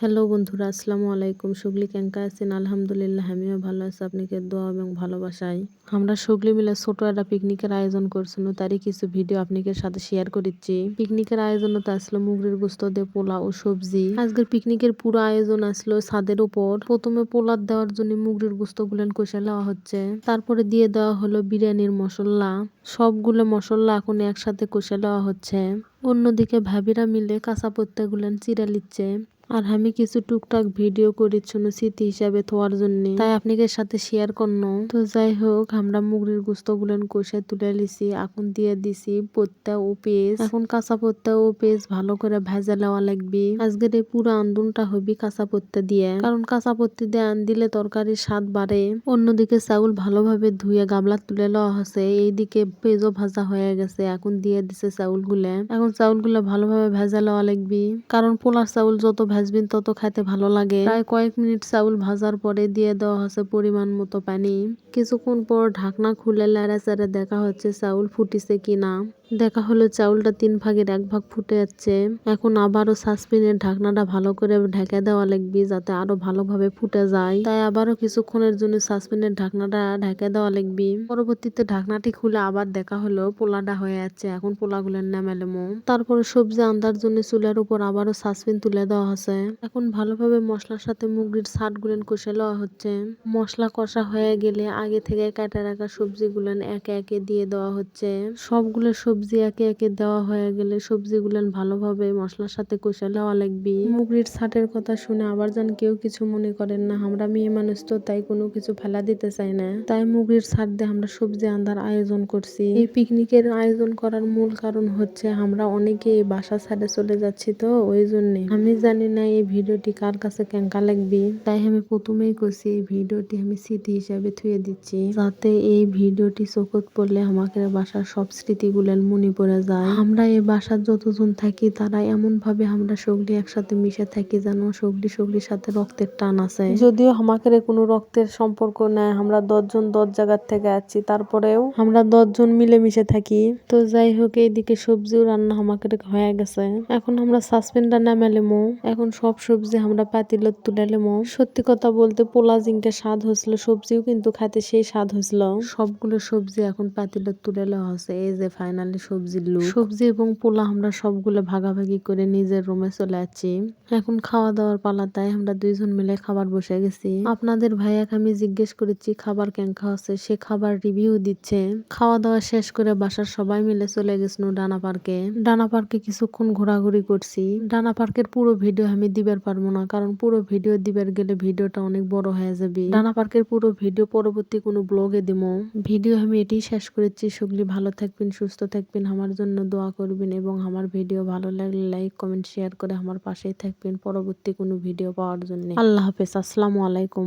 Hello বন্ধুরা, আসসালামু আলাইকুম। সুগলি কেঙ্কা আছেন? আলহামদুলিল্লাহ, আমিও ভালো আছি। আপনাকে দোয়া এবং ভালোবাসাই। আমরা সুগলি মিলে ছোট একটা পিকনিকের আয়োজন করছিল তারই কিছু ভিডিও আপনাদের সাথে শেয়ার করেছি। পিকনিকের আয়োজন তো আসলো মুগরির গোস্ত দিয়ে পোলা ও সবজি। আজকের পিকনিকের পুরো আয়োজন আসলো ছাদের উপর। প্রথমে পোলার দেওয়ার জন্য মুগরির গোস্ত গুলেন কষে নেওয়া হচ্ছে। তারপরে দিয়ে দেওয়া হলো বিরিয়ানির মশলা। সবগুলো মশলা এখন একসাথে কষে নেওয়া হচ্ছে। অন্যদিকে ভাবিরা মিলে কাঁচা পত্তা গুলেন চিরা লিচ্ছে আর আমি কিছু টুকটাক ভিডিও করেছিল স্মৃতি হিসাবে থোয়ার জন্য। তাই আপনাদের সাথে শেয়ার করন। তো যাই হোক, আমরা মুগরির গুস্ত গুলেন কষে তুলে লিছি এখন দিয়ে দিছি, পত্তা ও পেঁয়াজ। এখন কাঁচা পত্তা ও পেঁয়াজ ভালো করে ভেজা নেওয়া লাগবে। আজকের এই পুরো আন্দোলনটা হবি কাঁচা পত্তা দিয়ে। কারণ কাঁচা পত্তি দিয়ে আন দিলে তরকারির স্বাদ বাড়ে। অন্যদিকে চাউল ভালোভাবে ধুয়ে গামলা তুলে লওয়া হচ্ছে এইদিকে পেঁয়াজও ভাজা হয়ে গেছে। এখন দিয়ে দিছে চাউল গুলে এখন চাউলগুলো ভালোভাবে ভেজা লওয়া লাগবে। কারণ পোলার চাউল যত ভেজবেন তত খাইতে ভালো লাগে। প্রায় কয়েক মিনিট চাউল ভাজার পরে দিয়ে দেওয়া হচ্ছে পরিমাণ মতো পানি। কিছুক্ষণ পর ঢাকনা খুলে লেড়া চেড়ে দেখা হচ্ছে চাউল ফুটিছে কিনা। দেখা হলো চাউলটা তিন ভাগের এক ভাগ ফুটে যাচ্ছে। এখন আবারও সাসপিনের ঢাকনাটা ভালো করে ঢেকে দেওয়া লাগবে যাতে আরও ভালোভাবে ফুটে যায়। তাই আবারও কিছুক্ষণের জন্য সাসপিনের ঢাকনাটা ঢেকে দেওয়া লাগবে। পরবর্তীতে ঢাকনাটি খুলে আবার দেখা হলো পোলাটা হয়ে যাচ্ছে। এখন পোলাগুলো নামেলেমো তারপরে সবজি আন্দার জন্য চুলের উপর আবারও সাসপিন তুলে দেওয়া হচ্ছে। এখন ভালোভাবে মশলার সাথে মুগরির গুলেন কষে লওয়া হচ্ছে। মশলা কষা হয়ে গেলে আগে থেকে কাটা রাখা সবজিগুলেন একে একে দিয়ে দেওয়া হচ্ছে। সবগুলো সবজি একে একে দেওয়া হয়ে গেলে সবজিগুলেন ভালোভাবে মশলার সাথে কষে নেওয়া লাগবে। মুগরির ছাটের কথা শুনে আবার যেন কেউ কিছু মনে করেন না, আমরা মেয়ে মানুষ তো, তাই কোনো কিছু ফেলা দিতে চাই না। তাই মুগরির ছাট দিয়ে আমরা সবজি আন্দার আয়োজন করছি। এই পিকনিকের আয়োজন করার মূল কারণ হচ্ছে আমরা অনেকে বাসা ছাড়ে চলে যাচ্ছি তো, ওই জন্যে। আমি জানি না এই ভিডিওটি কার কাছে কেঙ্কা লাগবে? তাই আমি প্রথমেই করছি এই ভিডিওটি আমি স্মৃতি হিসাবে থুয়ে দিচ্ছি, যাতে এই ভিডিওটি চোখত পড়লে আমাকে বাসার সব স্মৃতিগুলেন মনে পড়ে যায়। আমরা এই বাসার যতজন থাকি, তারা এমন ভাবে আমরা সগলি একসাথে মিশে থাকি যেন সগলি সগলির সাথে রক্তের টান আছে। যদিও আমাকে কোনো রক্তের সম্পর্ক নেই, আমরা দশজন দশ জায়গার থেকে আছি, তারপরেও আমরা দশজন মিলে মিশে থাকি। তো যাই হোক, এইদিকে সবজিও রান্না আমাকে হয়ে গেছে। এখন আমরা সাসপেন্ডার নামালেমো এখন সব সবজি আমরা পাতিলত তুলালেমো সত্যি কথা বলতে পোলা জিঙ্কে স্বাদ হয়েছিল সবজিও কিন্তু খাইতে সেই স্বাদ হয়েছিল। সবগুলো সবজি এখন পাতিলত তুলে লওয়া হচ্ছে এই যে ফাইনালি সবজির লুক সবজি এবং পোলা আমরা সবগুলো ভাগাভাগি করে নিজের রুমে চলে যাচ্ছি এখন খাওয়া দাওয়ার পালা তাই আমরা দুইজন মিলে খাবার বসে গেছি। আপনাদের ভাইয়াকে আমি জিজ্ঞেস করেছি খাবার কেন খাওয়াচ্ছে সে খাবার রিভিউ দিচ্ছে। খাওয়া দাওয়া শেষ করে বাসার সবাই মিলে চলে গেছিল ডানা পার্কে। ডানা পার্কে কিছুক্ষণ ঘোরাঘুরি করছি। ডানা পার্কের পুরো ভিডিও আমি দিবার পারব না, কারণ পুরো ভিডিও দিবার গেলে ভিডিওটা অনেক বড় হয়ে যাবে। ডানা পার্কের পুরো ভিডিও পরবর্তী কোনো ব্লগে দিব। ভিডিও আমি এটি শেষ করেছি। সুগলি ভালো থাকবেন, সুস্থ থাকবেন। আমার জন্য দোয়া করবেন এবং আমার ভিডিও ভালো লাগলে লাইক, কমেন্ট, শেয়ার করে আমার পাশেই থাকবেন। পরবর্তী কোনো ভিডিও পাওয়ার জন্য। আল্লাহ হাফেজ। আসসালামু আলাইকুম।